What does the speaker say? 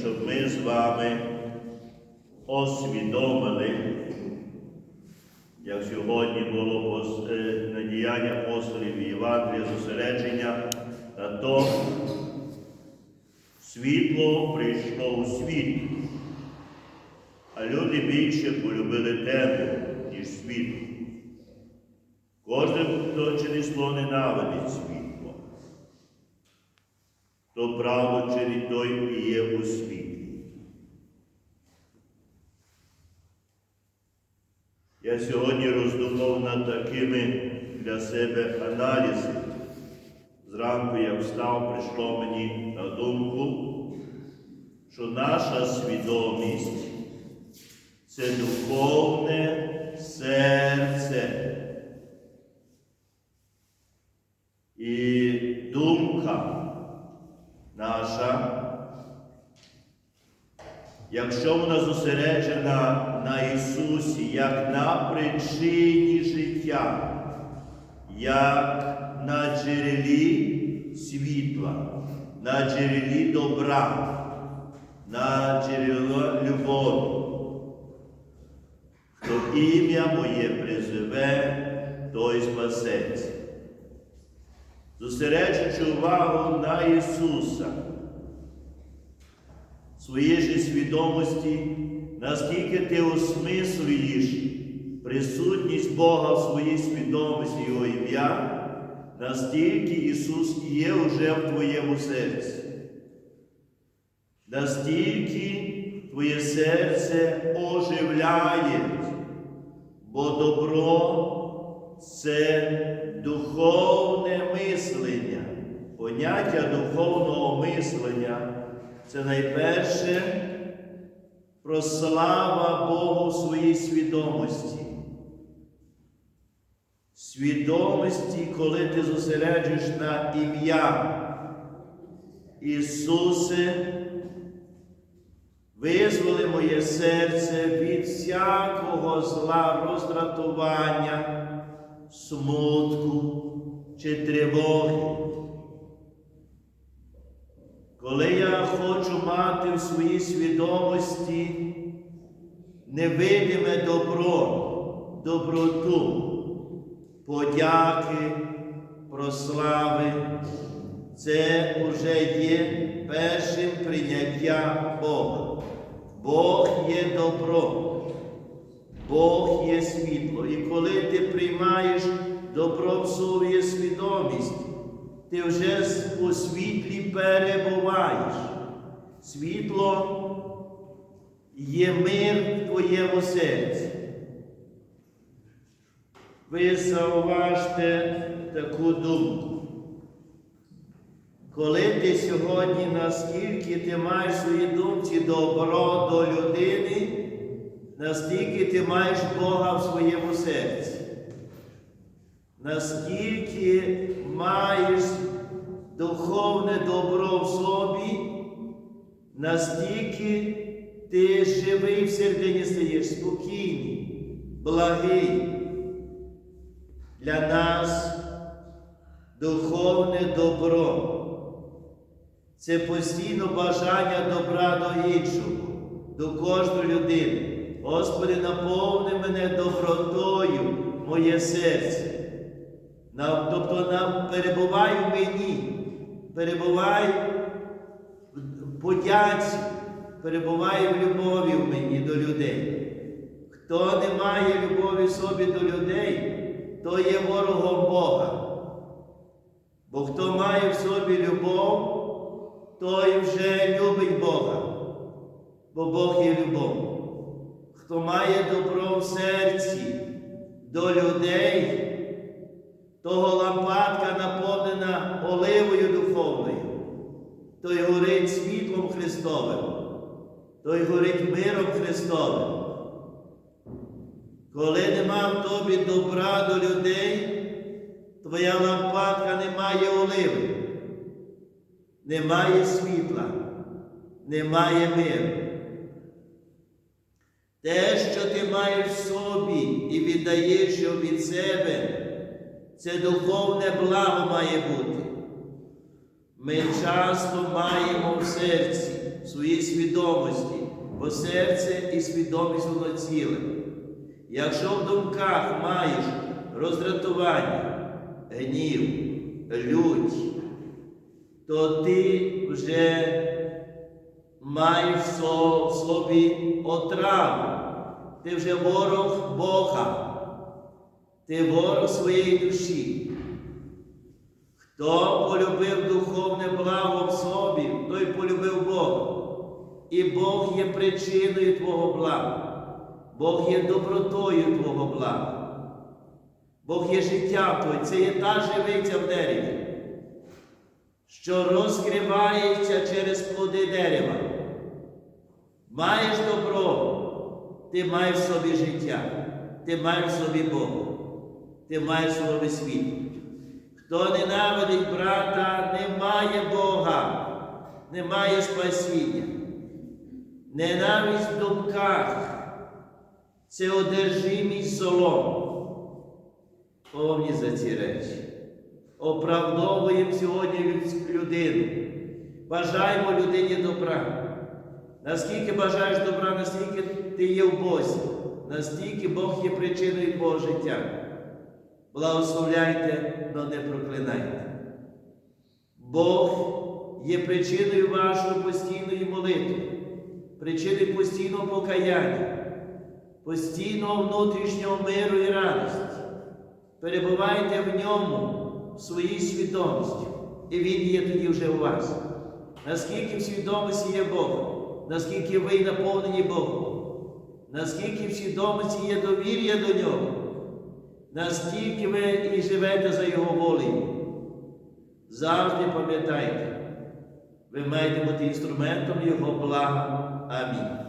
щоб ми з вами освідомили, як сьогодні було е, на діяння апостолів і Євангелія зосередження на то, світло прийшло у світ, а люди більше полюбили темряву, ніж світло. Кожен, хто через зло ненавидить світло, то чинить той і є у світлі. Я сьогодні роздумав над такими для себе аналізами. Зранку я встав, прийшло мені на думку, що наша свідомість це духовне серце. І думка наша, якщо вона зосереджена на Ісусі, як на причині життя, як на джерелі світла, на джерелі добра, на джерело любові, хто ім'я моє призиве, той спасеться. Зосереджуючи увагу на Ісуса, своєї ж свідомості, наскільки ти осмислюєш присутність Бога в своїй свідомості Його ім'я, настільки Ісус є вже в твоєму серці. Настільки твоє серце оживляє, бо добро це духовне мислення. Поняття духовного мислення це найперше прослава Богу в своїй свідомості. Свідомості, коли ти зосереджуєш на ім'я Ісусе, визволи моє серце від всякого зла, роздратування, смутку чи тривоги. Коли я хочу мати в своїй свідомості невидиме добро, доброту, подяки, прослави, це вже є першим прийняттям Бога. Бог є добро, Бог є світло. І коли ти приймаєш добро в свою свідомість, ти вже у світлі перебуваєш. Світло є мир в твоєму серці. Ви зауважте таку думку. Коли ти сьогодні, наскільки ти маєш в своїй думці добро до людини, настільки ти маєш Бога в своєму серці. Наскільки маєш духовне добро в собі, настільки ти живий в середині стаєш, спокійний, благий. Для нас духовне добро. Це постійно бажання добра до іншого, до кожної людини. Господи, наповни мене добротою, моє серце. На- Тобто на, перебувай в мені, перебувай в подяці, перебувай в любові в мені до людей. Хто не має любові в собі до людей, то є ворогом Бога. Бо хто має в собі любов, той вже любить Бога, бо Бог є любов. Хто має добро в серці до людей, того лампадка наповнена оливою духовною, той горить світлом Христовим, той горить миром Христовим. Коли нема в тобі добра до людей, твоя лампадка не має оливи, немає світла, немає миру. Те, що ти маєш в собі і віддаєш його від себе, це духовне благо має бути. Ми часто маємо в серці, в своїй свідомості, бо серце і свідомість воно ціле. Якщо в думках маєш роздратування, гнів, лють, то ти вже со- в собі отраву. Ти вже ворог Бога, ти ворог своєї душі. Хто полюбив духовне благо в собі, той полюбив Бога. І Бог є причиною Твого блага. Бог є добротою Твого блага. Бог є життя Твоє, це є та живиця в дереві, що розкривається через плоди дерева. Маєш добро, ти маєш в собі життя, ти маєш в собі Бога, ти маєш в собі світ. Хто ненавидить брата, не має Бога, не має спасіння. Ненависть в думках це одержимість золом. Повні за ці речі. Оправдовуємо сьогодні людину. Бажаємо людині добра. Наскільки бажаєш добра, настільки ти є в Бозі, настільки Бог є причиною твого життя. Благословляйте, но не проклинайте. Бог є причиною вашої постійної молитви, причиною постійного покаяння, постійного внутрішнього миру і радості. Перебувайте в ньому, в своїй свідомості, і Він є тоді вже у вас. Наскільки в свідомості є Бог, наскільки ви наповнені Богом, наскільки в свідомості є довір'я до Нього, наскільки ви і живете за Його волею. Завжди пам'ятайте, ви маєте бути інструментом Його блага. Амінь.